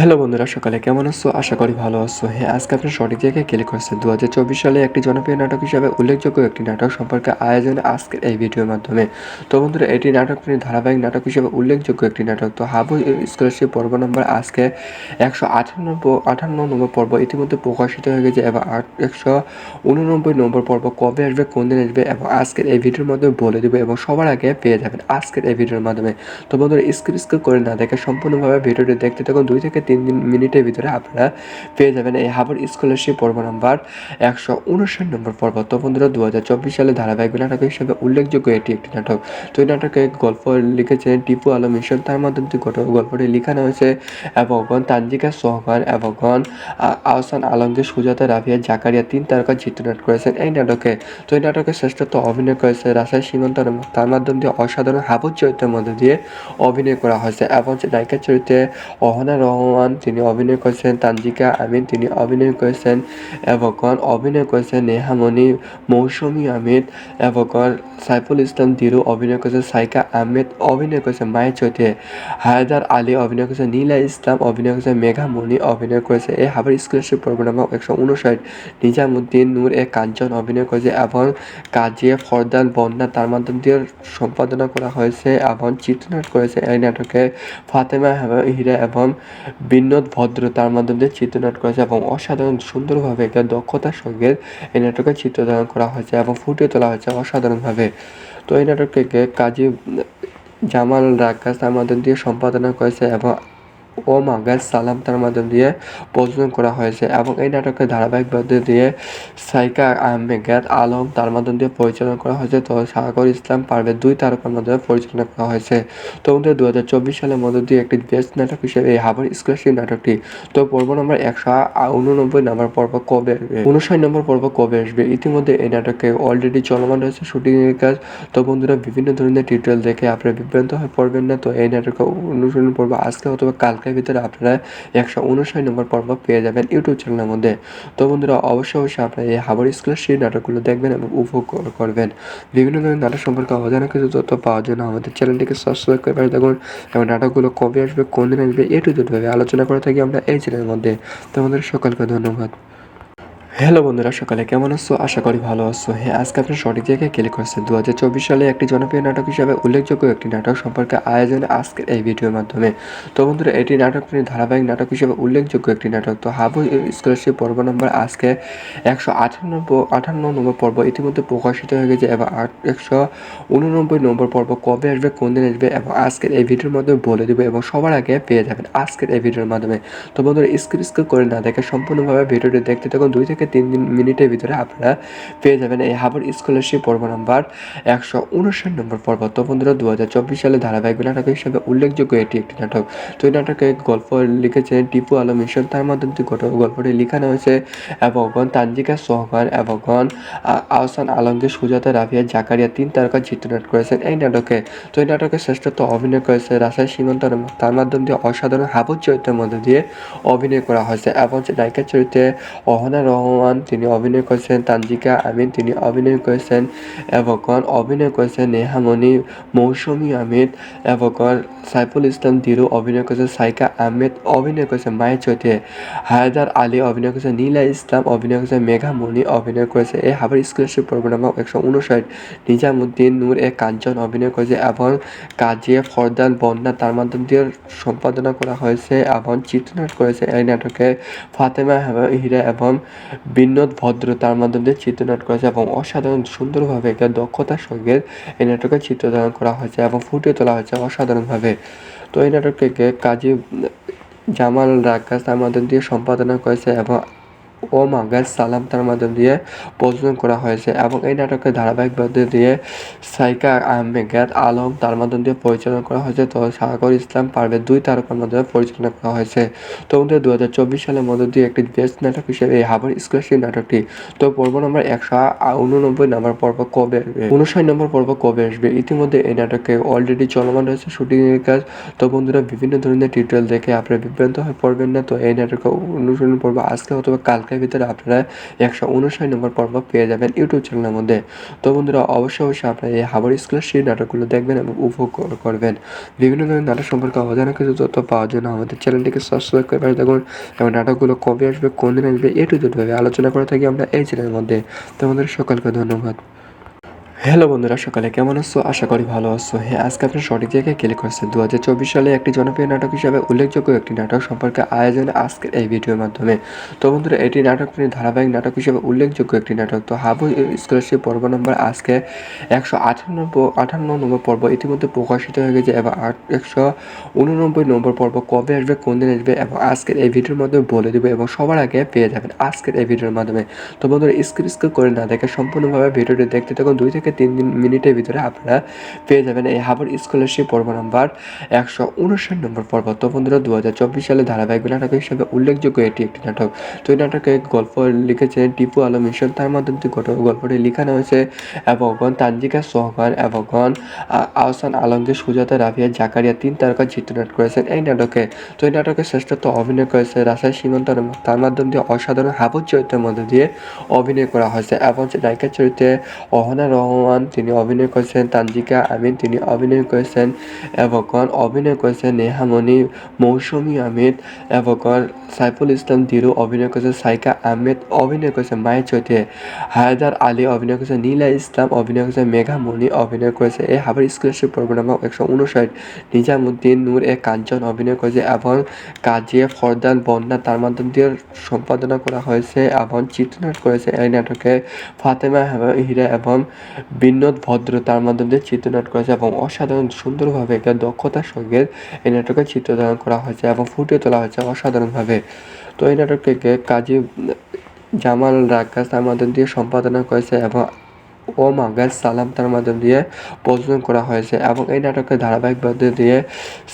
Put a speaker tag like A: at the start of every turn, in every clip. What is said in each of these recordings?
A: Hello বন্ধুরা, সকালে কেমন আছো? আশা করি ভালো আছো। হ্যাঁ আজকে আপনার সঠিক জায়গায় ক্লিক করছেন। দু হাজার চব্বিশ সালে একটি জনপ্রিয় নাটক হিসাবে উল্লেখযোগ্য একটি নাটক সম্পর্কে আয়োজনে আজকের এই ভিডিওর মাধ্যমে। তো বন্ধুরা, এটি নাটকটি ধারাবাহিক নাটক হিসেবে উল্লেখযোগ্য একটি নাটক। তো হাবু স্কলারশিপ পর্ব নম্বর আজকে একশো আঠান্ন আঠান্ন নম্বর পর্ব ইতিমধ্যে প্রকাশিত হয়ে গেছে এবং একশো উননব্বই নম্বর পর্ব কবে আসবে, কোন দিন আসবে এবং আজকের এই ভিডিওর মাধ্যমে বলে দেবে এবং সবার আগে পেয়ে যাবেন আজকের এই ভিডিওর মাধ্যমে। তো বন্ধুরা, স্ক্রিন স্ক্রিন করে না দেখে সম্পূর্ণভাবে ভিডিওটি দেখতে থাকুন। দুই থেকে তিন দিন মিনিটের ভিতরে আপনারা পেয়ে যাবেন এই হাবর স্কলারশিপ পর্ব নাম্বার একশো উনষাট নম্বর পর্ব। তো বন্ধুরা দু হাজার চব্বিশ সালে ধারাবাহিক নাটক হিসেবে উল্লেখযোগ্য এটি একটি নাটক। তো এই নাটকে গল্প লিখেছেন টিপু আলম মিশন তার মাধ্যমে গল্পটি লিখানো হয়েছে এবং তানজিকা সোহমান এবং আহসান আলমগীর, সুজাতা রাফিয়া জাকারিয়া তিন তারকা চিত্রনাট করেছেন এই নাটকে। তো এই নাটকে শ্রেষ্ঠত্ব অভিনয় করেছে রাসায় সীমান্ত তার মাধ্যম দিয়ে অসাধারণ হাবুর চরিত্রের মধ্যে দিয়ে অভিনয় করা হয়েছে। এবং নায়িকার চরিত্রে অহনা রহমান তিনি অভিনয় করেছেন তানজিকা আমিন, তিনি অভিনয় করেছেন এবং অভিনয় করেছেন নেহামণি, মৌসুমী আহমেদ এবং সাইফুল ইসলাম দিরু অভিনয় করেছেন সাইকা আহমেদ অভিনয় করেছেন মায়ের চৈতে, হায়দার আলী অভিনয় করেছেন নীলা ইসলাম অভিনয় করেছেন মেঘামণি অভিনয় করেছে এই হাবার স্কলারশিপ প্রোগ্রাম একশো উনষাট নিজামুদ্দিন নূর এ কাঞ্চন অভিনয় করেছে এবং কাজিয়া ফরদান বন্যা তার মাধ্যম দিয়ে সম্পাদনা করা হয়েছে এবং চিত্রনাট করেছে এই নাটকে ফাতেমা হীরা এবং বিনোদ ভদ্র তার মাধ্যমে চিত্রনাট্য করেছে এবং অসাধারণ সুন্দরভাবে একটা দক্ষতার সঙ্গে এই নাটকের চিত্রধারণ করা হয়েছে এবং ফুটিয়ে তোলা হয়েছে অসাধারণভাবে। তো এই নাটককে কাজী জামাল রাক্কাস তার মাধ্যম দিয়ে সম্পাদনা করেছে এবং ও মাগাজ সালাম তার মাধ্যম দিয়ে প্রযোজনা করা হয়েছে এবং এই নাটকের ধারাবাহিক মধ্যে দিয়ে সাইকা আহমেদ আলম তার মাধ্যম দিয়ে পরিচালনা করা হয়েছে। তো সাগর ইসলাম পারভেজ দুই তারকার মাধ্যমে পরিচালনা করা হয়েছে। তো দু হাজার চব্বিশ সালের মধ্যে দিয়ে একটি বেস্ট নাটক হিসেবে এই হাবার স্কলারশিপ নাটকটি। তো পর্ব নম্বর একশো উননব্বই নম্বর পর্ব কবে আসবে? উনষাট নম্বর পর্ব কবে আসবে? ইতিমধ্যে এই নাটকে অলরেডি চলমান রয়েছে শুটিংয়ের কাজ। তো বন্ধুরা, বিভিন্ন ধরনের টিউটোরিয়াল দেখে আপনারা বিভ্রান্ত হয়ে পড়বেন না। তো এই নাটকে অনুসরণ পর্ব আজকে অথবা কালকে এর ভিতরে আপনারা একশো উনষাট নম্বর পর্ব পেয়ে যাবেন ইউটিউব চ্যানেলের মধ্যে। তো বন্ধুরা, অবশ্যই অবশ্যই আপনারা এই হাবার স্কুলের সেই নাটকগুলো দেখবেন এবং উপভোগ করবেন। বিভিন্ন ধরনের নাটক সম্পর্কে অজানা কিছু তথ্য পাওয়ার জন্য আমাদের চ্যানেলটিকে সাবস্ক্রাইব করে পাশে দেখুন এবং নাটকগুলো কবে আসবে, কোন দিন আসবে, এ টু জেড আলোচনা করে থাকি আমরা এই চ্যানেলের মধ্যে। তো আমাদের সকলকে ধন্যবাদ। হ্যালো বন্ধুরা, সকালে কেমন আছো? আশা করি ভালো আছো। হ্যাঁ আজকে আপনার সঠিক জায়গায় ক্লিক করছেন দু হাজার চব্বিশ সালে একটি জনপ্রিয় নাটক হিসাবে উল্লেখযোগ্য একটি নাটক সম্পর্কে আয়োজনে আজকের এই ভিডিওর মাধ্যমে। তো বন্ধুরা, এটি নাটকটি ধারাবাহিক নাটক হিসেবে উল্লেখযোগ্য একটি নাটক। তো হাবু স্কলারশিপ পর্ব নম্বর আজকে একশো আঠান্ন আঠান্ন নম্বর পর্ব ইতিমধ্যে প্রকাশিত হয়ে গেছে এবং একশো উননব্বই নম্বর পর্ব কবে আসবে, কোন দিন আসবে এবং আজকের এই ভিডিওর মাধ্যমে বলে দেবো এবং সবার আগে পেয়ে যাবেন আজকের এই ভিডিওর মাধ্যমে। তো বন্ধুরা স্ক্রিন স্ক্রিন করে না দেখে সম্পূর্ণভাবে ভিডিওটি দেখতে থাকুন। দুই থেকে তিন দিন মিনিটের ভিতরে আপনারা পেয়ে যাবেন এই হাবর স্কলারশিপ পর্ব নাম্বার একশো উনষাট নম্বর পর্ব। তো বন্ধুরা দু হাজার চব্বিশ সালে ধারাবাহিক নাটক হিসেবে উল্লেখযোগ্য এটি একটি নাটক। তো এই নাটকে গল্প লিখেছেন টিপু আলম মিশন। তার মাধ্যমে গল্পটি লিখানো হয়েছে এবং তানজিকা সোহমান এবং আহসান আলমগীর, সুজাতা রাফিয়া, জাকারিয়া তিন তারকা চিত্রনাট করেছেন এই নাটকে। তো এই নাটকে শ্রেষ্ঠত্ব অভিনয় করেছে রাসায় সীমান্ত তার মাধ্যম দিয়ে অসাধারণ হাবুর চরিত্রের মধ্যে দিয়ে অভিনয় করা হয়েছে। এবং নায়িকার চরিত্রে অহনা রহমান তিনি অভিনয় করেছেন তানজিকা আমিন, তিনি অভিনয় করেছেন এবং অভিনয় করেছেন নেহামণি মৌসুমী আহমেদ এবং সাইফুল ইসলাম দিরু অভিনয় করেছেন সাইকা আহমেদ, অভিনয় করেছেন মায়ের চৈতে হায়দার আলী অভিনয় করেছেন নীলা ইসলাম অভিনয় করেছেন মেঘামণি অভিনয় করেছে এই হাবার স্কলারশিপ প্রোগ্রাম একশো উনষাট নিজামুদ্দিন নূর এ কাঞ্চন অভিনয় করেছে এবং কাজিয়া ফরদান বন্যা তার মাধ্যম দিয়ে সম্পাদনা করা হয়েছে এবং চিত্রনাট করেছে এই নাটকে ফাতেমা হীরা এবং বিনোদ ভদ্র তার মাধ্যমে চিত্রনাট করেছে এবং অসাধারণ সুন্দরভাবে একটা দক্ষতার সঙ্গে এই নাটকের চিত্রধারণ করা হয়েছে এবং ফুটিয়ে তোলা হয়েছে অসাধারণভাবে। তো এই নাটককে কাজী জামাল রাক্কাস তার মাধ্যম দিয়ে সম্পাদনা করেছে এবং ও মাগাজ সালাম তার মাধ্যম দিয়ে প্রযোজনা করা হয়েছে এবং এই নাটকের ধারাবাহিক মধ্যে দিয়ে সাইকা আহমেদ আলম তার মাধ্যম দিয়ে পরিচালনা করা হয়েছে। তো সাগর ইসলাম পারভেজ দুই তারকার মাধ্যমে পরিচালনা করা হয়েছে। তো আমাদের দু হাজার চব্বিশ সালের মধ্যে দিয়ে একটি বেস্ট নাটক হিসেবে এই হাবার স্কলারশিপ নাটকটি। তো পর্ব নম্বর একশো উননব্বই নম্বর পর্ব কবে আসবে? উনষাট নম্বর পর্ব কবে আসবে? ইতিমধ্যে এই নাটকে অলরেডি চলমান রয়েছে শুটিংয়ের কাজ। তো বন্ধুরা, বিভিন্ন ধরনের টিউটোরিয়াল দেখে আপনারা বিভ্রান্ত হয়ে পড়বেন না। তো এই নাটকে অনুসরণ পর্ব আজকে অথবা কালকে কালকের ভিতরে আপনারা একশো উনষাট নম্বর পর্ব পেয়ে যাবেন ইউটিউব চ্যানেলের মধ্যে। তো বন্ধুরা, অবশ্যই অবশ্যই আপনারা এই হাবার স্কুলের সেই নাটকগুলো দেখবেন এবং উপভোগ করবেন। বিভিন্ন ধরনের নাটক সম্পর্কে অজানা কিছু তথ্য পাওয়ার জন্য আমাদের চ্যানেলটিকে সাবস্ক্রাইব করে পাশে এবং নাটকগুলো কবে আসবে, কোন দিন আসবে, এ টু জেডভাবে আলোচনা করে থাকি আমরা এই চ্যানেলের মধ্যে। তো আমাদের সকলকে ধন্যবাদ। হ্যালো বন্ধুরা, সকালে কেমন আছো? আশা করি ভালো আছো। হ্যাঁ আজকে আপনার সঠিক জায়গায় ক্লিক করছেন দু হাজার চব্বিশ সালে একটি জনপ্রিয় নাটক হিসাবে উল্লেখযোগ্য একটি নাটক সম্পর্কে আয়োজনে আজকের এই ভিডিওর মাধ্যমে। তো বন্ধুরা, এটি নাটকটি ধারাবাহিক নাটক হিসেবে উল্লেখযোগ্য একটি নাটক। তো হাবু স্কলারশিপ পর্ব নম্বর আজকে একশো আটান্ন আটান্ন নম্বর পর্ব ইতিমধ্যে প্রকাশিত হয়ে গেছে এবং একশো উননব্বই নম্বর পর্ব কবে আসবে, কোন দিন আসবে এবং আজকের এই ভিডিওর মাধ্যমে বলে দেবো এবং সবার আগে পেয়ে যাবেন আজকের এই ভিডিওর মাধ্যমে। তো বন্ধুরা, স্ক্রিন স্ক্রিন করে না দেখে সম্পূর্ণভাবে ভিডিওটি দেখতে থাকুন। দুই থেকে তিন দিন মিনিটের ভিতরে আপনারা পেয়ে যাবেন এই হাবর স্কলারশিপ পর্ব নাম্বার একশো উনষাট নম্বর পর্ব। তো বন্ধুরা দু হাজার চব্বিশ সালে ধারাবাহিক নাটক হিসেবে উল্লেখযোগ্য এটি একটি নাটক। তো এই নাটকে গল্প লিখেছেন টিপু আলম মিশন, তার মাধ্যমে গল্পটি লিখানো হয়েছে এবং তানজিকা সোহগান এবং আহসান আলমগীর, সুজাতা রাফিয়া জাকারিয়া তিন তারকা চিত্রনাট করেছেন এই নাটকে। তো এই নাটকে শ্রেষ্ঠত্ব অভিনয় করেছে রাসায় সীমান্ত তার মাধ্যম দিয়ে অসাধারণ হাবুর চরিত্রের মধ্যে দিয়ে অভিনয় করা হয়েছে। এবং নায়িকার চরিত্রে অহনা রহমান তিনি অভিনয় করেছেন তানজিকা আমিন তিনি অভিনয় করেছেন এবং অভিনয় করেছেন নেহামণি, মৌসুমী আহমেদ এবং সাইফুল ইসলাম দিরু অভিনয় করেছেন সাইকা আহমেদ অভিনয় করেছেন মায়ের চরিত্রে হায়দার আলী অভিনয় করেছে নীলা ইসলাম অভিনয় করেছে মেঘা মণি অভিনয় করেছে এই হাবার স্কলারশিপ প্রোগ্রাম একশো উনষাট নিজামুদ্দিন নূর এ কাঞ্চন অভিনয় করেছে এবং কাজে ফরদান বন্যা তার মাধ্যম দিয়ে সম্পাদনা করা হয়েছে এবং চিত্রনাট করেছে এই নাটকে ফাতেমা হীরা এবং বিনোদ ভদ্র তার মাধ্যম দিয়ে চিত্রনাট করেছে এবং অসাধারণ সুন্দরভাবে একটা দক্ষতার সঙ্গে এই নাটকের চিত্রধারণ করা হয়েছে এবং ফুটিয়ে তোলা হয়েছে অসাধারণভাবে। তো এই নাটককে কাজী জামাল রাক্কাস তার মাধ্যম দিয়ে সম্পাদনা করেছে এবং ও মাগাজ সালাম তার মাধ্যম দিয়ে প্রযোজনা করা হয়েছে এবং এই নাটকের ধারাবাহিক মধ্যে দিয়ে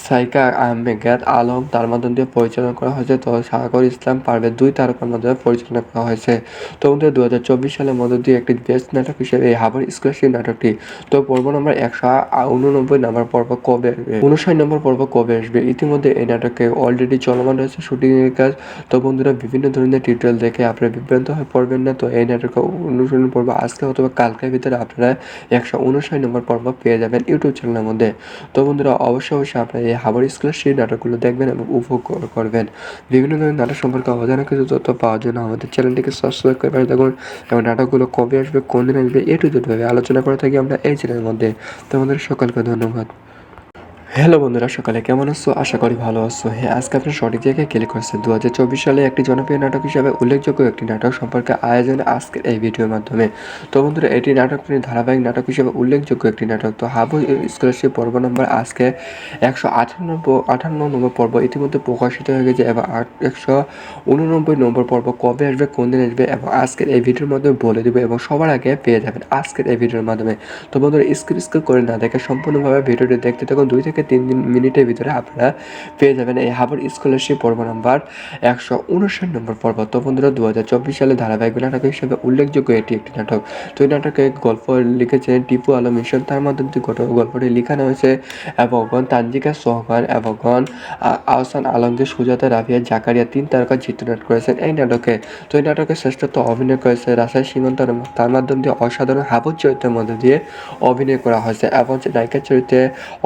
A: সাইকা আহমেদ আলম তার মাধ্যম দিয়ে পরিচালনা করা হয়েছে। তো সাগর ইসলাম পারভেজ দুই তারকার মাধ্যমে পরিচালনা করা হয়েছে। তো আমাদের দু হাজার চব্বিশ সালের মধ্য দিয়ে একটি বেস্ট নাটক হিসেবে এই হাবর স্কলারশিপ নাটকটি। তো পর্ব নম্বর একশো উননব্বই নম্বর পর্ব কবে আসবে? উনষাট নম্বর পর্ব কবে আসবে? ইতিমধ্যে এই নাটকে অলরেডি চলমান রয়েছে শুটিংয়ের কাজ। তো বন্ধুরা, বিভিন্ন ধরনের টিউটোরিয়াল দেখে আপনারা বিভ্রান্ত হয়ে পড়বেন না। তো এই নাটকে অনুসরণ পর্ব আজকে অথবা কালকে এর ভিতরে আপনারা একশো উনষাট নম্বর পর্ব পেয়ে যাবেন ইউটিউব চ্যানেলের মধ্যে। তো বন্ধুরা, অবশ্যই অবশ্যই আপনারা এই হাবার স্কুলের সেই নাটকগুলো দেখবেন এবং উপভোগ করবেন। বিভিন্ন ধরনের নাটক সম্পর্কে অজানা কিছু তথ্য পাওয়ার জন্য আমাদের চ্যানেলটিকে সাবস্ক্রাইব করে পাশে থাকুন এবং নাটকগুলো কবে আসবে, কোন দিন আসবে, এ টু আলোচনা করে থাকি আমরা এই চ্যানেলের মধ্যে। তো আমাদের সকলকে ধন্যবাদ। হ্যালো বন্ধুরা, সকালে কেমন আছো? আশা করি ভালো আছো। হ্যাঁ আজকে আপনার সঠিক জায়গায় ক্লিক করছেন। দু হাজার চব্বিশ সালে একটি জনপ্রিয় নাটক হিসাবে উল্লেখযোগ্য একটি নাটক সম্পর্কে আয়োজনে আজকের এই ভিডিওর মাধ্যমে। তো বন্ধুরা, এটি নাটকটি ধারাবাহিক নাটক হিসেবে উল্লেখযোগ্য একটি নাটক। তো হাবু স্কলারশিপ পর্ব নম্বর আজকে একশো আটান্ন আটান্ন নম্বর পর্ব ইতিমধ্যে প্রকাশিত হয়ে গেছে এবং একশো উননব্বই নম্বর পর্ব কবে আসবে, কোন দিন আসবে এবং আজকের এই ভিডিওর মাধ্যমে বলে দেবে এবং সবার আগে পেয়ে যাবেন আজকের এই ভিডিওর মাধ্যমে। তো বন্ধুরা, স্ক্রিন স্ক্রিন করে না দেখে সম্পূর্ণভাবে ভিডিওটি দেখতে থাকুন। দুই থেকে তিন দিন মিনিটের ভিতরে আপনারা পেয়ে যাবেন এই হাবর স্কলারশিপ পর্ব নাম্বার একশো উনষাট নম্বর পর্ব। তো বন্ধুরা দু হাজার চব্বিশ সালে ধারাবাহিক নাটক হিসেবে উল্লেখযোগ্য এটি একটি নাটক। তো এই নাটকে গল্প লিখেছেন টিপু আলম মিশন তার মাধ্যমে গল্পটি লিখানো হয়েছে। এবং তানজিকা সোহগান এবং আহসান আলমগীর, সুজাতা রাফিয়া জাকারিয়া তিন তারকা চিত্রনাট করেছেন এই নাটকে। তো এই নাটকে শ্রেষ্ঠত্ব অভিনয় করেছে রাসায় সীমান্ত তার মাধ্যম দিয়ে অসাধারণ হাবুর চরিত্রের মধ্যে দিয়ে অভিনয় করা হয়েছে। এবং নায়িকার চরিত্রে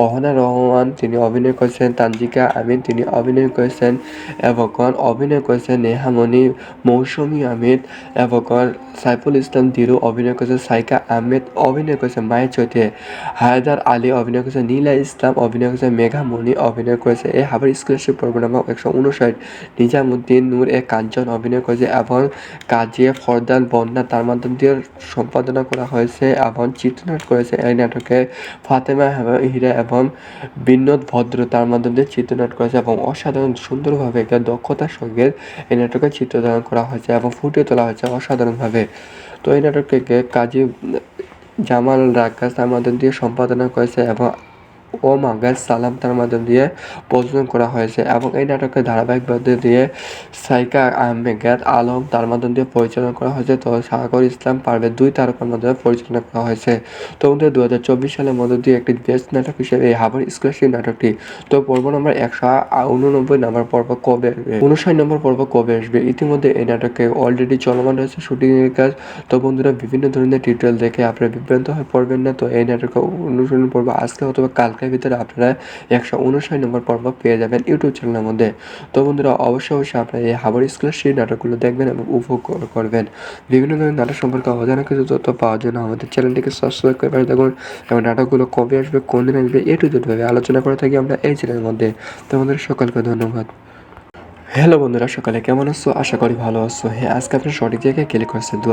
A: অহনা রহমান তিনি অভিনয় করেছেন তানজিকা আমিন, তিনি অভিনয় করেছেন এবং অভিনয় করেছেন নেহামণি, মৌসুমী আহমেদ এবং সাইফুল ইসলাম দিরু অভিনয় করেছেন সাইকা আহমেদ অভিনয় করেছেন মায়ের চরিত্রে হায়দার আলী অভিনয় করেছেন নীলা ইসলাম অভিনয় করেছেন মেঘামণি অভিনয় করেছে এই হাবার স্কলারশিপ প্রোগ্রাম একশো উনষাট নিজামুদ্দিন নূর এ কাঞ্চন অভিনয় করেছে এবং কাজে ফরদান বন্যা তার মাধ্যম দিয়ে সম্পাদনা করা হয়েছে এবং চিত্রনাট করেছে এই নাটকে ফাতেমা হীরা এবং বিনোদ ভদ্র তার মাধ্যম চিত্রনাট করেছে এবং অসাধারণ সুন্দরভাবে একটা দক্ষতার সঙ্গে এই নাটকের চিত্রধারণ করা হয়েছে এবং ফুটিয়ে তোলা হয়েছে অসাধারণভাবে। তো এই নাটককে কাজী জামাল রাক্কাস তার মাধ্যম দিয়ে সম্পাদনা করেছে এবং ও মাগাজ সালাম তার মাধ্যম দিয়ে প্রযোজনা করা হয়েছে এবং এই নাটকের ধারাবাহিক মধ্যে দিয়ে সাইকা আহমেদ আলম তার মাধ্যম দিয়ে পরিচালনা করা হয়েছে। তো সাগর ইসলাম পারভেজ দুই তারকার মাধ্যমে পরিচালনা করা হয়েছে। তো আমাদের দু হাজার চব্বিশ সালের মধ্য দিয়ে একটি বেস্ট নাটক হিসেবে এই হাবার স্কলারশিপ নাটকটি। তো পর্ব নম্বর একশো উননব্বই নম্বর পর্ব কবে আসবে? উনষাট নম্বর পর্ব কবে আসবে? ইতিমধ্যে এই নাটকে অলরেডি চলমান রয়েছে শুটিং এর কাজ। তো বন্ধুরা, বিভিন্ন ধরনের টিউটোরিয়াল দেখে আপনারা বিভ্রান্ত হয়ে পড়বেন না। তো এই নাটকের অনুসরণ পর্ব আজকে অথবা কালকের ভিতরে আপনারা একশো উনষাট নম্বর পর্ব পেয়ে যাবেন ইউটিউব চ্যানেলের মধ্যে। তো বন্ধুরা, অবশ্যই অবশ্যই আপনারা এই হাবার স্কুলের সেই নাটকগুলো দেখবেন এবং উপভোগ করবেন। বিভিন্ন ধরনের নাটক সম্পর্কে অজানা কিছু তথ্য পাওয়ার জন্য আমাদের চ্যানেলটিকে সাবস্ক্রাইব করে পাশে থাকুন এবং নাটকগুলো কবে আসবে, কোন দিন আসবে, এ টু জেড আলোচনা করে থাকি আমরা এই চ্যানেলের মধ্যে। তো আমাদের সকলকে ধন্যবাদ। হ্যালো বন্ধুরা, সকালে কেমন আছো? আশা করি ভালো আছো। হ্যাঁ আজকে আপনি সঠিক জায়গায় ক্লিক করছেন দু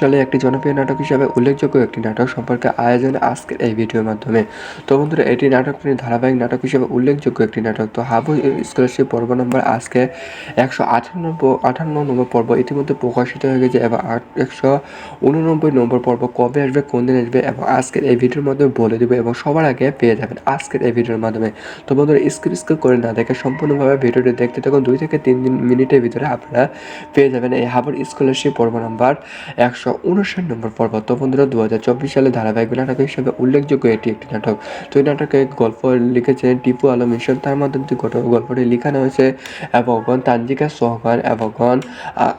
A: সালে একটি জনপ্রিয় নাটক হিসাবে উল্লেখযোগ্য একটি নাটক সম্পর্কে আয়োজনে আজকের এই ভিডিওর মাধ্যমে। তো বন্ধুরা, এটি নাটকটি ধারাবাহিক নাটক হিসেবে উল্লেখযোগ্য একটি নাটক। তো হাবু স্কলারশিপ পর্ব নম্বর আজকে একশো আটান্ন আটান্ন নম্বর পর্ব ইতিমধ্যে প্রকাশিত হয়ে গেছে এবং একশো উননব্বই নম্বর পর্ব কবে আসবে, কোন দিন আসবে এবং আজকের এই ভিডিওর মাধ্যমে বলে দেবো এবং সবার আগে পেয়ে যাবেন আজকের এই ভিডিওর মাধ্যমে। তো বন্ধুরা, স্ক্রিন স্ক্রিন করে না দেখে সম্পূর্ণভাবে ভিডিওটি দেখতে থাকুন। দুই থেকে তিন দিন মিনিটের ভিতরে আপনারা পেয়ে যাবেন এই হাবর স্কলারশিপ পর্ব নাম্বার একশো উনষাট নম্বর পর্ব। তো বন্ধুরা দু হাজার চব্বিশ সালে ধারাবাহিক নাটক হিসেবে উল্লেখযোগ্য এটি একটি নাটক। তো এই নাটকে গল্প লিখেছেন টিপু আলম মিশন তার মাধ্যমে গল্প- গল্পটি লিখানো হয়েছে এবং তানজিকা সোহগান এবং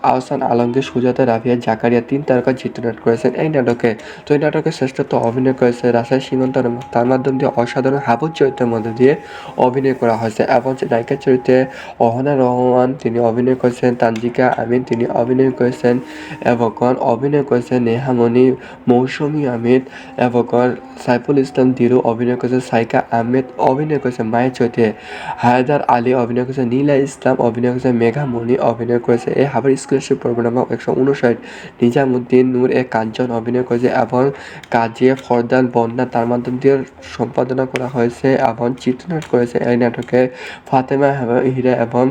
A: আহসান আলমগীর, সুজাতা রাফিয়া, জাকারিয়া তিন তারকা চিত্রনাট করেছেন এই নাটকে। তো এই নাটকে শ্রেষ্ঠত্ব অভিনয় করেছে রাসায় সীমান্ত তার মাধ্যম দিয়ে অসাধারণ হাবুর চরিত্রের মধ্যে দিয়ে অভিনয় করা হয়েছে। এবং নায়িকার চরিত্রে অহনা রহমান তিনি অভিনয় করেছেন তানজিকা আমিন, তিনি অভিনয় করেছেন এবং অভিনয় করেছেন নেহামণি, মৌসুমী আহমেদ এবং সাইফুল ইসলাম দিরু অভিনয় করেছেন সাইকা আহমেদ, অভিনয় করেছেন মায়ের চরিত্রে হায়দার আলী অভিনয় করেছে নীলা ইসলাম অভিনয় করেছে মেঘা মণি অভিনয় করেছে এই হাবার স্কলারশিপ পর্ব নামক একশো উনষাট নিজামুদ্দিন নূর এ কাঞ্চন অভিনয় করেছে এবং কাজে ফরদান বন্যা তার মাধ্যম দিয়ে সম্পাদনা করা হয়েছে এবং চিত্রনাট করেছে এই নাটকে ফাতেমা হীরা এবং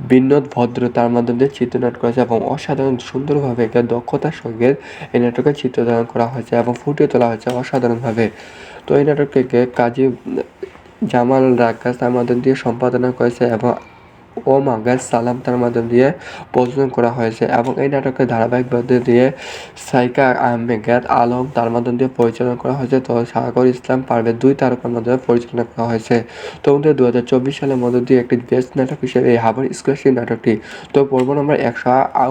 A: বিনোদ ভদ্র তার মাধ্যমে দিয়ে চিত্রনাট করেছে এবং অসাধারণ সুন্দরভাবে একটা দক্ষতার সঙ্গে এই নাটকে চিত্রধারণ করা হয়েছে এবং ফুটিয়ে তোলা হয়েছে অসাধারণভাবে। তো এই নাটককে কাজী জামাল রাকাস তার মাধ্যম দিয়ে সম্পাদনা করেছে এবং ও মাগাজ সালাম তার মাধ্যম দিয়ে প্রযোজনা করা হয়েছে এবং এই নাটকের ধারাবাহিক মধ্যে দিয়ে সাইকা আহমেদ আলম তার মাধ্যম দিয়ে পরিচালনা করা হয়েছে। তো সাগর ইসলাম পারভেজ দুই তারকার মাধ্যমে পরিচালনা করা হয়েছে। তো আমাদের দু হাজার চব্বিশ সালের মধ্য দিয়ে একটি বেস্ট নাটক হিসেবে এই হাবার স্কলারশিপ নাটকটি। তো পর্ব নম্বর একশো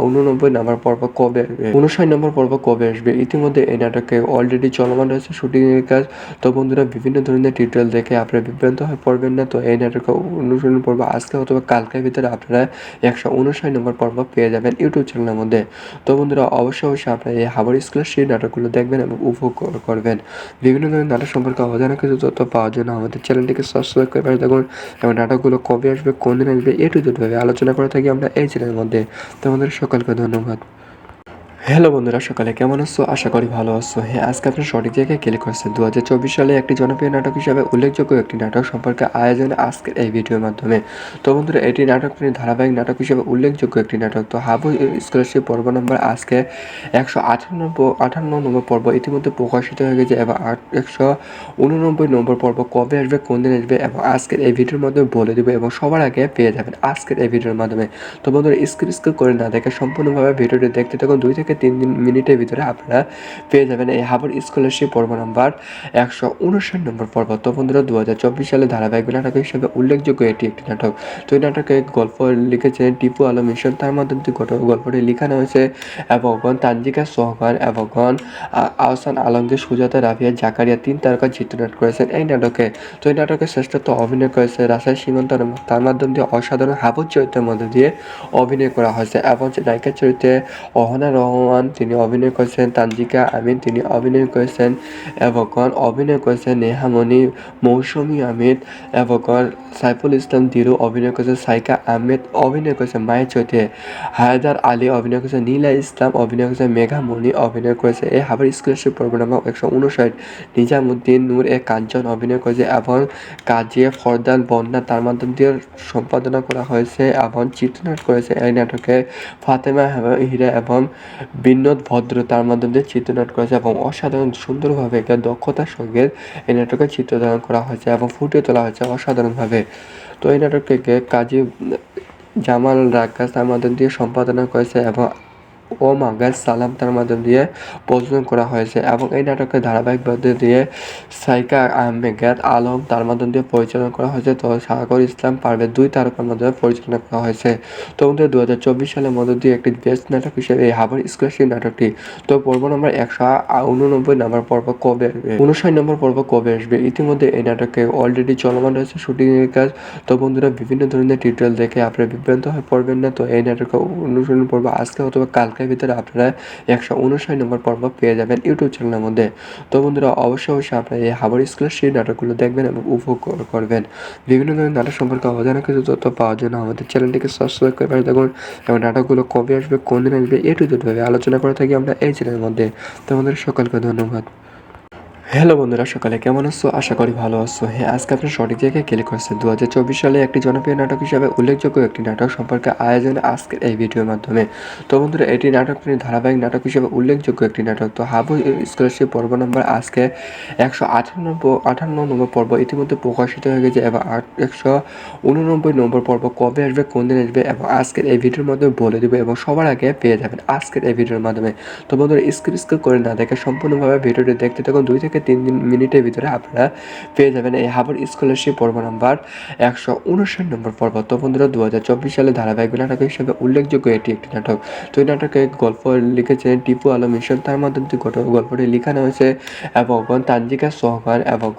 A: উননব্বই নম্বর পর্ব কবে আসবে? উনষাট নম্বর পর্ব কবে আসবে? ইতিমধ্যে এই নাটকে অলরেডি চলমান রয়েছে শুটিং এর কাজ। তো বন্ধুরা, বিভিন্ন ধরনের টিউটোরিয়াল দেখে আপনারা বিভ্রান্ত হয়ে পড়বেন না। তো এই নাটকের অনুসরণ পর্ব আজকে অথবা কালকের ভিতরে আপনারা একশো উনষাট নম্বর পর্ব পেয়ে যাবেন ইউটিউব চ্যানেলের মধ্যে। তো বন্ধুরা, অবশ্যই অবশ্যই আপনারা এই হাবার স্কুলের সেই নাটকগুলো দেখবেন এবং উপভোগ করবেন। বিভিন্ন ধরনের নাটক সম্পর্কে অজানা কিছু তথ্য পাওয়ার জন্য আমাদের চ্যানেলটিকে সাবস্ক্রাইব করে পাশে থাকুন এবং নাটকগুলো কবে আসবে, কোন দিন আসবে, এ টু জেডভাবে আলোচনা করে থাকি আমরা এই চ্যানেলের মধ্যে। তো আমাদের সকলকে ধন্যবাদ। হ্যালো বন্ধুরা, সকালে কেমন আছো? আশা করি ভালো আছো। হ্যাঁ আজকে আপনি সঠিক জায়গায় ক্লিক করছেন। দু হাজার চব্বিশ সালে একটি জনপ্রিয় নাটক হিসাবে উল্লেখযোগ্য একটি নাটক সম্পর্কে আয়োজনে আজকের এই ভিডিওর মাধ্যমে। তো বন্ধুরা, এটি নাটকটি ধারাবাহিক নাটক হিসেবে উল্লেখযোগ্য একটি নাটক। তো হাবু স্কলারশিপ পর্ব নম্বর আজকে একশো আটান্ন আটান্ন নম্বর পর্ব ইতিমধ্যে প্রকাশিত হয়ে গেছে এবং একশো উননব্বই নম্বর পর্ব কবে আসবে, কোন দিন আসবে এবং আজকের এই ভিডিওর মাধ্যমে বলে দেবো এবং সবার আগে পেয়ে যাবেন আজকের এই ভিডিওর মাধ্যমে। তো বন্ধুরা, স্ক্রিন স্ক্রিন করে না দেখে সম্পূর্ণভাবে ভিডিওটি দেখতে থাকুন। দুই থেকে তিন দিন মিনিটের ভিতরে আপনারা পেয়ে যাবেন এই হাবার স্কলারশিপ পর্ব নাম্বার একশো উনষাট নম্বর পর্ব। তো বন্ধুরা দু হাজার চব্বিশ সালে ধারাবাহিক নাটক হিসেবে উল্লেখযোগ্য এটি একটি নাটক। তো এই নাটকে গল্প লিখেছেন টিপু আলম মিশন তার মাধ্যমে গল্প- গল্পটি লিখানো হয়েছে এবং তানজিকা সোহগান এবং আহসান আলমগীর, সুজাতা রাফিয়া জাকারিয়া তিন তারকা চিত্রনাট করেছেন এই নাটকে। তো এই নাটকে শ্রেষ্ঠত্ব অভিনয় করেছে রাসায় সীমান্ত তার মাধ্যম দিয়ে অসাধারণ হাবুর চরিত্রের মধ্যে দিয়ে অভিনয় করা হয়েছে। এবং নায়িকার চরিত্রে অহনা রহমান তিনি অভিনয় করেছেন তানজিকা আমিন, তিনি অভিনয় করেছেন এবং অভিনয় করেছেন নেহামণি মৌসুমী আহমেদ এবং সাইফুল ইসলাম দিরু অভিনয় করেছেন, সাইকা আহমেদ অভিনয় করেছেন, মায়ের চরিত্রে। হায়দার আলী অভিনয় করেছে নীলা ইসলাম অভিনয় করেছে মেঘামণি অভিনয় করেছে এই হাবার স্কলারশিপ পর্ব নামক একশো উনষাট নিজামুদ্দিন নূর, এ কাঞ্চন অভিনয় করেছে এবং কাজে ফরদান বন্যা, তার মাধ্যম দিয়ে সম্পাদনা করা হয়েছে এবং চিত্রনাট করেছে এই নাটকে। ফাতেমা হীরা এবং বিনোদ, ভদ্র তার মাধ্যমে দিয়ে চিত্রনাট করেছে এবং অসাধারণ সুন্দরভাবে একটা দক্ষতার সঙ্গে এই নাটকের চিত্র ধারণ করা হয়েছে এবং ফুটিয়ে তোলা হয়েছে অসাধারণভাবে। তো এই নাটকটিকে কাজী জামাল রাক্কাস তার মাধ্যম দিয়ে সম্পাদনা করেছে এবং ও মাগাজ সালাম তার মাধ্যম দিয়ে প্রযোজনা করা হয়েছে এবং এই নাটকের ধারাবাহিক মধ্যে দিয়ে সাইকা আহমেদ আলম তার মাধ্যম দিয়ে পরিচালনা করা হয়েছে। তো সাগর ইসলাম পারভেজ দুই তারকার মাধ্যমে পরিচালনা করা হয়েছে। তো আমাদের দু হাজার চব্বিশ সালের মধ্য দিয়ে একটি বেস্ট নাটক হিসেবে এই হাবার স্কলারশিপ নাটকটি। তো পর্ব নম্বর একশো উননব্বই নম্বর পর্ব কবে আসবে? উনষাট নম্বর পর্ব কবে আসবে? ইতিমধ্যে এই নাটকে অলরেডি চলমান রয়েছে শুটিংয়ের কাজ। তো বন্ধুরা, বিভিন্ন ধরনের টিউটোরিয়াল দেখে আপনারা বিভ্রান্ত হয়ে পড়বেন না। তো এই নাটকের অনুসরণ পর্ব আজকে অথবা কালকের ভিতরে আপনারা একশো উনষাট নম্বর পর্ব পেয়ে যাবেন ইউটিউব চ্যানেলের মধ্যে। তো বন্ধুরা, অবশ্যই অবশ্যই আপনারা এই হাবার স্কুলের সেই নাটকগুলো দেখবেন এবং উপভোগ করবেন। বিভিন্ন ধরনের নাটক সম্পর্কে অজানা কিছু তথ্য পাওয়ার জন্য আমাদের চ্যানেলটিকে সাবস্ক্রাইব করে পাশে থাকুন এবং নাটকগুলো কবে আসবে, কোন দিন আসবে, এ আলোচনা করে থাকি আমরা এই চ্যানেলের মধ্যে। তো আমাদের সকলকে ধন্যবাদ। হ্যালো বন্ধুরা, সকালে কেমন আছো? আশা করি ভালো আছো। হ্যাঁ আজকে আপনার সঠিক জায়গায় ক্লিক করছে দু হাজার চব্বিশ সালে একটি জনপ্রিয় নাটক হিসাবে উল্লেখযোগ্য একটি নাটক সম্পর্কে আয়োজনে আজকের এই ভিডিওর মাধ্যমে। তো বন্ধুরা, এটি নাটকটি ধারাবাহিক নাটক হিসেবে উল্লেখযোগ্য একটি নাটক। তো হাবু স্কলারশিপ পর্ব নম্বর আজকে একশো আটান্ন আটান্ন নম্বর পর্ব ইতিমধ্যে প্রকাশিত হয়ে গেছে এবং আট একশো উননব্বই নম্বর পর্ব কবে আসবে, কোন দিন আসবে এবং আজকের এই ভিডিওর মাধ্যমে বলে দেবো এবং সবার আগে পেয়ে যাবেন আজকের এই ভিডিওর মাধ্যমে। তো বন্ধুরা স্ক্রিন স্ক্রিন করে না দেখে সম্পূর্ণভাবে ভিডিওটি দেখতে থাকুন। দুই থেকে তিন দিন মিনিটের ভিতরে আপনারা পেয়ে যাবেন এই হাবার স্কলারশিপ পর্ব নাম্বার একশো উনষাট নম্বর পর্ব। তো বন্ধুরা দু হাজার চব্বিশ সালে ধারাবাহিক নাটক হিসেবে উল্লেখযোগ্য এটি একটি নাটক। তো এই নাটকে গল্প লিখেছেন টিপু আলম মিশন, তার মাধ্যমে গল্পটি লিখানো হয়েছে এবং তানজিকা সোহমান এবং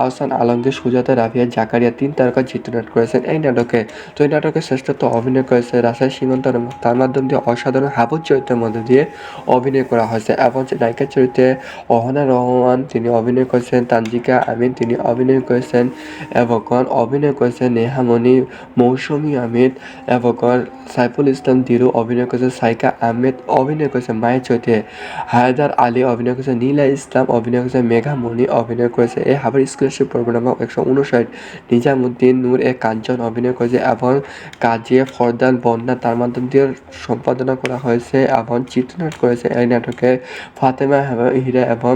A: আহসান আলমগীর, সুজাতা রাবিয়া জাকারিয়া তিন তারকা চিত্রনাট করেছেন এই নাটকে। তো এই নাটকে শ্রেষ্ঠত্ব অভিনয় করেছে রাসায় সীমান্ত তার মাধ্যম দিয়ে অসাধারণ হাবুর চরিত্রের মধ্যে দিয়ে অভিনয় করা হয়েছে। এবং নায়িকার চরিত্রে অহনা রহমান তিনি অভিনয় করেছেন তানজিকা আমিন, তিনি অভিনয় করেছেন এবং অভিনয় করেছেন নেহামণি, মৌসুমী আহমেদ এবং সাইফুল ইসলাম দিরু অভিনয় করেছেন সাইকা আহমেদ অভিনয় করেছেন মায়ের চরিত্রে হায়দার আলী অভিনয় করেছে নীলা ইসলাম অভিনয় করেছে মেঘামণি অভিনয় করেছে এই হাবার স্কলারশিপ প্রোগ্রাম একশো উনষাট নিজামুদ্দিন নূর এ কাঞ্চন অভিনয় করেছে এবং কাজিয়া ফরদান বন্যা তার মাধ্যম দিয়ে সম্পাদনা করা হয়েছে এবং চিত্রনাট করেছে এই নাটকে ফাতেমা হীরা এবং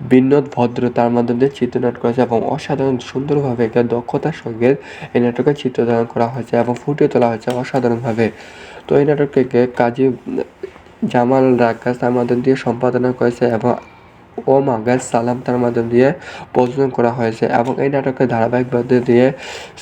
A: বিনোদ ভদ্র তার মাধ্যম দিয়ে চিত্রনাট করেছে এবং অসাধারণ সুন্দরভাবে একটা দক্ষতার সঙ্গে এই নাটকের চিত্র ধারণ করা হয়েছে এবং ফুটিয়ে তোলা হয়েছে অসাধারণভাবে। তো এই নাটকটিকে কাজী জামাল রাক্কাস তার মাধ্যম দিয়ে সম্পাদনা করেছে এবং ও মাগাজ সালাম তার মাধ্যম দিয়ে প্রযোজনা করা হয়েছে এবং এই নাটকের ধারাবাহিক মধ্যে দিয়ে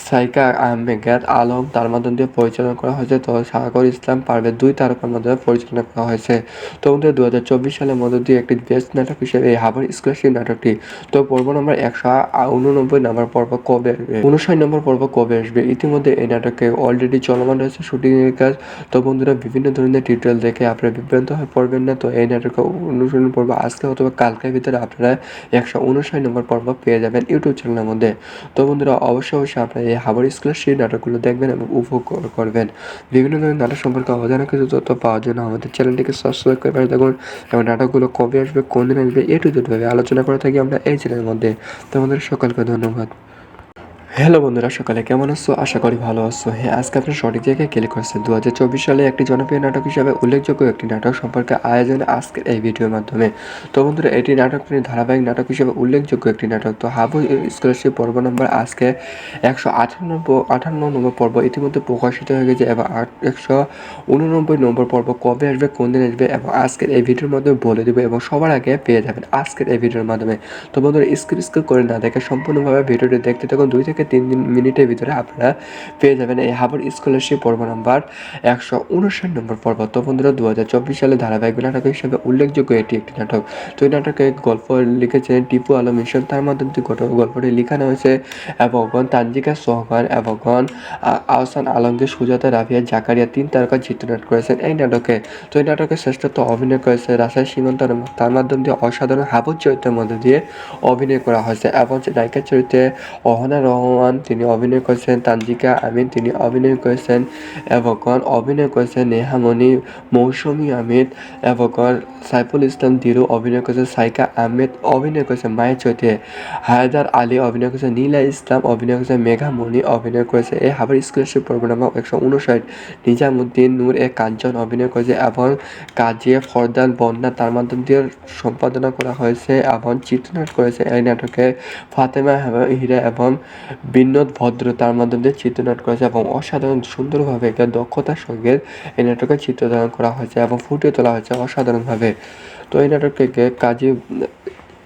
A: সাইকা আহমেদ আলম তার মাধ্যম দিয়ে পরিচালনা করা হয়েছে। তো সাগর ইসলাম পারভেজ দুই তারকার মাধ্যমে পরিচালনা করা হয়েছে। তো আমাদের দু হাজার চব্বিশ সালের মধ্য দিয়ে একটি বেস্ট নাটক হিসেবে এই হাবার স্কলারশিপ নাটকটি। তো পর্ব নম্বর একশো উননব্বই নম্বর পর্ব কবে আসবে? উনষাট নম্বর পর্ব কবে আসবে? ইতিমধ্যে এই নাটকে অলরেডি চলমান রয়েছে শুটিংয়ের কাজ। তো বন্ধুরা, বিভিন্ন ধরনের টিউটোরিয়াল দেখে আপনারা বিভ্রান্ত হয়ে পড়বেন না। তো এই নাটকের অনুসরণ পর্ব আজকে অথবা কালকের ভিতরে আপনারা একশো উনষাট নম্বর পর্ব পেয়ে যাবেন ইউটিউব চ্যানেলের মধ্যে। তো বন্ধুরা, অবশ্যই অবশ্যই আপনারা এই হাবার স্কুলের সেই নাটকগুলো দেখবেন এবং উপভোগ করবেন। বিভিন্ন ধরনের নাটক সম্পর্কে অজানা কিছু তথ্য পাওয়ার জন্য আমাদের চ্যানেলটিকে সাবস্ক্রাইব করে পাশে থাকুন এবং নাটকগুলো কবে আসবে, কোন দিন আসবে, এ টু আলোচনা করে থাকি আমরা এই চ্যানেলের মধ্যে। তো আমাদের সকলকে ধন্যবাদ। হ্যালো বন্ধুরা, সকালে কেমন আছো? আশা করি ভালো আছো। হ্যাঁ আজকে আপনার সঠিক জায়গায় ক্লিক করছে দু হাজার চব্বিশ সালে একটি জনপ্রিয় নাটক হিসাবে উল্লেখযোগ্য একটি নাটক সম্পর্কে আয়োজনে আজকের এই ভিডিওর মাধ্যমে। তো বন্ধুরা, এটি নাটকটি ধারাবাহিক নাটক হিসেবে উল্লেখযোগ্য একটি নাটক। তো হাবু স্কলারশিপ পর্ব নম্বর আজকে একশো আটান্ন আটান্ন নম্বর পর্ব ইতিমধ্যে প্রকাশিত হয়ে গেছে এবং একশো উননব্বই নম্বর পর্ব কবে আসবে, কোন দিন আসবে এবং আজকের এই ভিডিওর মাধ্যমে বলে দেবো এবং সবার আগে পেয়ে যাবেন আজকের এই ভিডিওর মাধ্যমে। তো বন্ধুরা স্ক্রিন স্ক্রিন করে না দেখে সম্পূর্ণভাবে ভিডিওটি দেখতে থাকুন। দুই থেকে তিন দিন মিনিটের ভিতরে আপনারা পেয়ে যাবেন এই হাবার স্কলারশিপ পর্ব নাম্বার একশো উনষাট নম্বর পর্ব। তো বন্ধুরা দু হাজার চব্বিশ সালে ধারাবাহিক নাটক হিসেবে উল্লেখযোগ্য এটি একটি নাটক। তো এই নাটকে গল্প লিখেছেন টিপু আলম মিশন তার মাধ্যমে গল্পটি লিখানো হয়েছে এবং তানজিকা সোহমান এবং আহসান আলমগীর, সুজাতা রাবিয়া জাকারিয়া তিন তারকা চিত্রনাট করেছেন এই নাটকে। তো এই নাটকে শ্রেষ্ঠত্ব অভিনয় করেছে রাসায় সীমান্ত তার মাধ্যম দিয়ে অসাধারণ হাবুর চরিত্রের মধ্যে দিয়ে অভিনয় করা হয়েছে। এবং নায়িকার চরিত্রে অহনা রহমান রহমান তিনি অভিনয় করেছেন তানজিকা আমিন, তিনি অভিনয় করেছেন এবং অভিনয় করেছেন নেহামণি, মৌসুমী আহমেদ এবং সাইফুল ইসলাম দিরু অভিনয় করেছেন সাইকা আহমেদ অভিনয় করেছেন মায়ের চৈতে, হায়দার আলী অভিনয় করেছেন নীলা ইসলাম অভিনয় করেছেন মেঘামণি অভিনয় করেছে এই হাবার স্কলারশিপ প্রোগ্রাম একশো উনষাট নিজামুদ্দিন নূর এ কাঞ্চন অভিনয় করেছে এবং কাজিয়ে ফরদান বন্যা তার মাধ্যম দিয়ে সম্পাদনা করা হয়েছে এবং চিত্রনাট করেছে এই নাটকে ফাতেমা হীরা এবং বিনোদ, ভদ্র তার মাধ্যম দিয়ে চিত্রনাট করেছে এবং অসাধারণ সুন্দরভাবে একটা দক্ষতার সঙ্গে এই নাটকে চিত্রধারণ করা হয়েছে এবং ফুটিয়ে তোলা হয়েছে অসাধারণভাবে। তো এই নাটকটিকে কাজী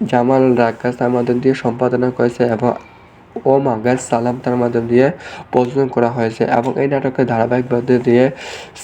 A: জামাল রাক্কাস তার মাধ্যম দিয়ে সম্পাদনা করেছে এবং ও মাগাজ সালাম তার মাধ্যম দিয়ে প্রযোজনা করা হয়েছে এবং এই নাটকের ধারাবাহিক মধ্যে দিয়ে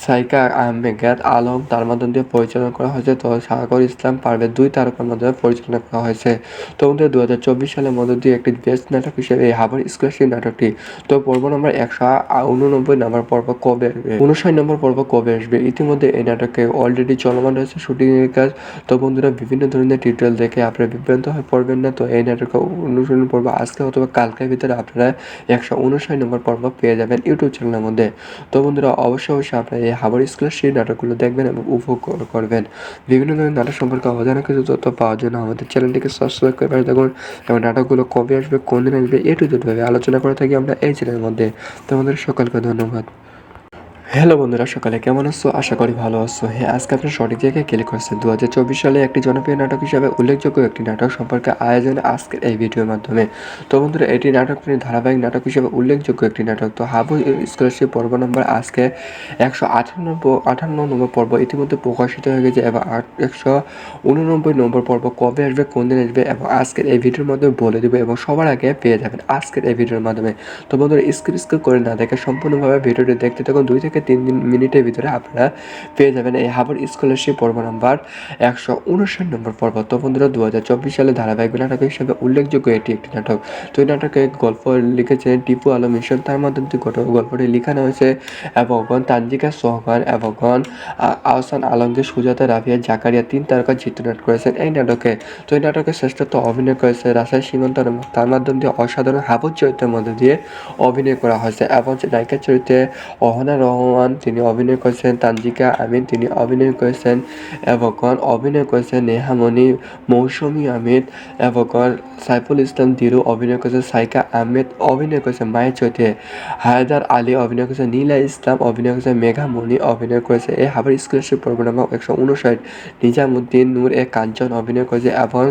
A: সাইকা আহমেদ আলম তার মাধ্যম দিয়ে পরিচালনা করা হয়েছে। তো সাগর ইসলাম পারভেজ দুই তারকার মাধ্যমে পরিচালনা করা হয়েছে। তো আমাদের দু হাজার চব্বিশ সালের মধ্যে দিয়ে একটি বেস্ট নাটক হিসেবে এই হাবার স্কলারশিপ নাটকটি। তো পর্ব নম্বর একশো উননব্বই নম্বর পর্ব কবে আসবে? উনষাট নম্বর পর্ব কবে আসবে? ইতিমধ্যে এই নাটকে অলরেডি চলমান রয়েছে শুটিং এর কাজ। তো বন্ধুরা, বিভিন্ন ধরনের টিউটোরিয়াল দেখে আপনারা বিভ্রান্ত হয়ে পড়বেন না। তো এই নাটকে অনুসরণ পর্ব আজকে অথবা কালকের ভিতরে আপনারা একশো উনষাট নম্বর পর্ব পেয়ে যাবেন ইউটিউব চ্যানেলের মধ্যে। তো বন্ধুরা, অবশ্যই অবশ্যই আপনারা এই হাবার স্কুলের সেই নাটকগুলো দেখবেন এবং উপভোগ করবেন। বিভিন্ন ধরনের নাটক সম্পর্কে অজানা কিছু তথ্য পাওয়ার জন্য আমাদের চ্যানেলটিকে সাবস্ক্রাইব করে পাশে থাকুন এবং নাটকগুলো কবে আসবে, কোন দিন আসবে, এ টু আলোচনা করে থাকি আমরা এই চ্যানেলের মধ্যে। তো আমাদের সকলকে ধন্যবাদ। হ্যালো বন্ধুরা, সকালে কেমন আছো? আশা করি ভালো আছো। হ্যাঁ আজকে আপনার সঠিক জায়গায় ক্লিক করেছেন দু সালে একটি জনপ্রিয় নাটক হিসাবে উল্লেখযোগ্য একটি নাটক সম্পর্কে আয়োজনে আজকের এই ভিডিওর মাধ্যমে। তো বন্ধুরা, এটি নাটকটি ধারাবাহিক নাটক হিসেবে উল্লেখযোগ্য একটি নাটক। তো হাবু স্কলারশিপ পর্ব নম্বর আজকে একশো আটান্ন আটান্ন নম্বর পর্ব ইতিমধ্যে প্রকাশিত হয়ে গেছে এবং একশো উননব্বই নম্বর পর্ব কবে আসবে, কোন দিন আসবে এবং আজকের এই ভিডিওর মাধ্যমে বলে দেবো এবং সবার আগে পেয়ে যাবেন আজকের এই ভিডিওর মাধ্যমে। তো বন্ধুরা, স্ক্রিন স্ক্রিন করে না দেখে সম্পূর্ণভাবে ভিডিওটি দেখতে থাকুন। দুই থেকে তিন দিন মিনিটের ভিতরে আপনারা পেয়ে যাবেন এই হাবার স্কলারশিপ পর্ব নাম্বার একশো উনষাট নম্বর পর্ব। তো বন্ধুরা দু হাজার চব্বিশ সালে ধারাবাহিক নাটক হিসেবে উল্লেখযোগ্য এটি একটি নাটক। তো এই নাটকে গল্প লিখেছেন টিপু আলম মিশন। তার মাধ্যমে গল্পটি লেখানো হয়েছে এবং তানজিকা সোহমান এবং আহসান আলমগীর, সুজাতা রাফিয়া, জাকারিয়া তিন তারকা চিত্রনাট করেছেন এই নাটকে। তো এই নাটকে শ্রেষ্ঠত্ব অভিনয় করেছে রাসায় সীমান্ত তার মাধ্যম দিয়ে অসাধারণ হাবুর চরিত্রের মধ্যে দিয়ে অভিনয় করা হয়েছে এবং নায়িকার চরিত্রে অহনা রহমান তিনি অভিনয় করেছেন তানজিকা আমিন, তিনি অভিনয় করেছেন এবং অভিনয় করেছেন নেহামণি মৌসুমী আহমেদ এবং সাইফুল ইসলাম দিরু অভিনয় করেছেন সাইকা আহমেদ, অভিনয় করেছেন মায়ের চৈতে, হায়দার আলী অভিনয় করেছেন নীলা ইসলাম, অভিনয় করেছেন মেঘামণি, অভিনয় করেছে এই হাবার স্কলারশিপ প্রোগ্রাম একশো উনষাট, নিজামুদ্দিন নূর এ কাঞ্চন অভিনয় করেছে এবং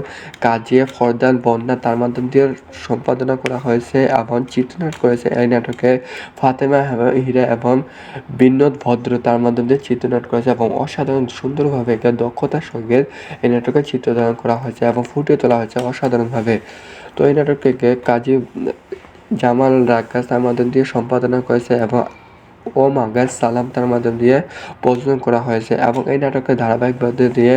A: কাজিয়ে ফরদান বন্যা তার মাধ্যম দিয়ে সম্পাদনা করা হয়েছে এবং চিত্রনাট করেছে এই নাটকে ফাতেমা হীরা এবং বিনোদ ভদ্র তার মাধ্যম দিয়ে চিত্রনাট করেছে এবং অসাধারণ সুন্দরভাবে একটা দক্ষতার সঙ্গে এই নাটকে চিত্রধারণ করা হয়েছে এবং ফুটিয়ে তোলা হয়েছে অসাধারণভাবে। তো এই নাটকটিকে কাজী জামাল রাক্কাস তার মাধ্যম দিয়ে সম্পাদনা করেছে এবং ও মাগাজ সালাম তার মাধ্যম দিয়ে প্রযোজনা করা হয়েছে এবং এই নাটকের ধারাবাহিক মধ্যে দিয়ে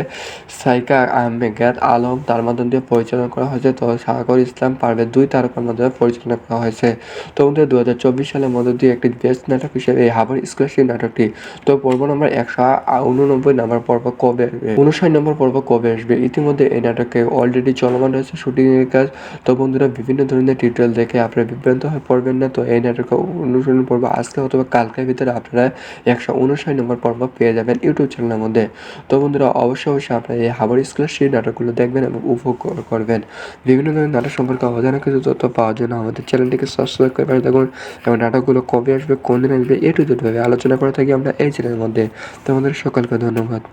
A: সাইকা আহমেদ আলম তার মাধ্যম দিয়ে পরিচালনা করা হয়েছে। তো সাগর ইসলাম পারভেজ দুই তারকার মাধ্যমে পরিচালনা করা হয়েছে। তো দু হাজার চব্বিশ সালের মধ্যে দিয়ে একটি বেস্ট নাটক হিসেবে এই হাবার স্কলারশিপ নাটকটি। তো পর্ব নম্বর একশো উননব্বই নম্বর পর্ব কবে আসবে? উনষাট নম্বর পর্ব কবে আসবে? ইতিমধ্যে এই নাটকে অলরেডি চলমান রয়েছে শুটিং এর কাজ। তো বন্ধুরা, বিভিন্ন ধরনের টিউটোরিয়াল দেখে আপনারা বিভ্রান্ত হয়ে পড়বেন না। তো এই নাটকে অনুসরণ পর্ব আজকে অথবা কালকের ভিতরে আপনারা একশো উনষাট নম্বর পর্ব পেয়ে যাবেন ইউটিউব চ্যানেলের মধ্যে। তো বন্ধুরা, অবশ্যই অবশ্যই আপনারা এই হাবার স্কুলের সেই নাটকগুলো দেখবেন এবং উপভোগ করবেন। বিভিন্ন ধরনের নাটক সম্পর্কে অজানা কিছু তথ্য পাওয়ার জন্য আমাদের চ্যানেলটিকে সাবস্ক্রাইব করে পাশে থাকুন এবং নাটকগুলো কবে আসবে, কোন দিন আসবে, এ টু আলোচনা করে থাকি আমরা এই চ্যানেলের মধ্যে। তো আমাদের সকলকে ধন্যবাদ।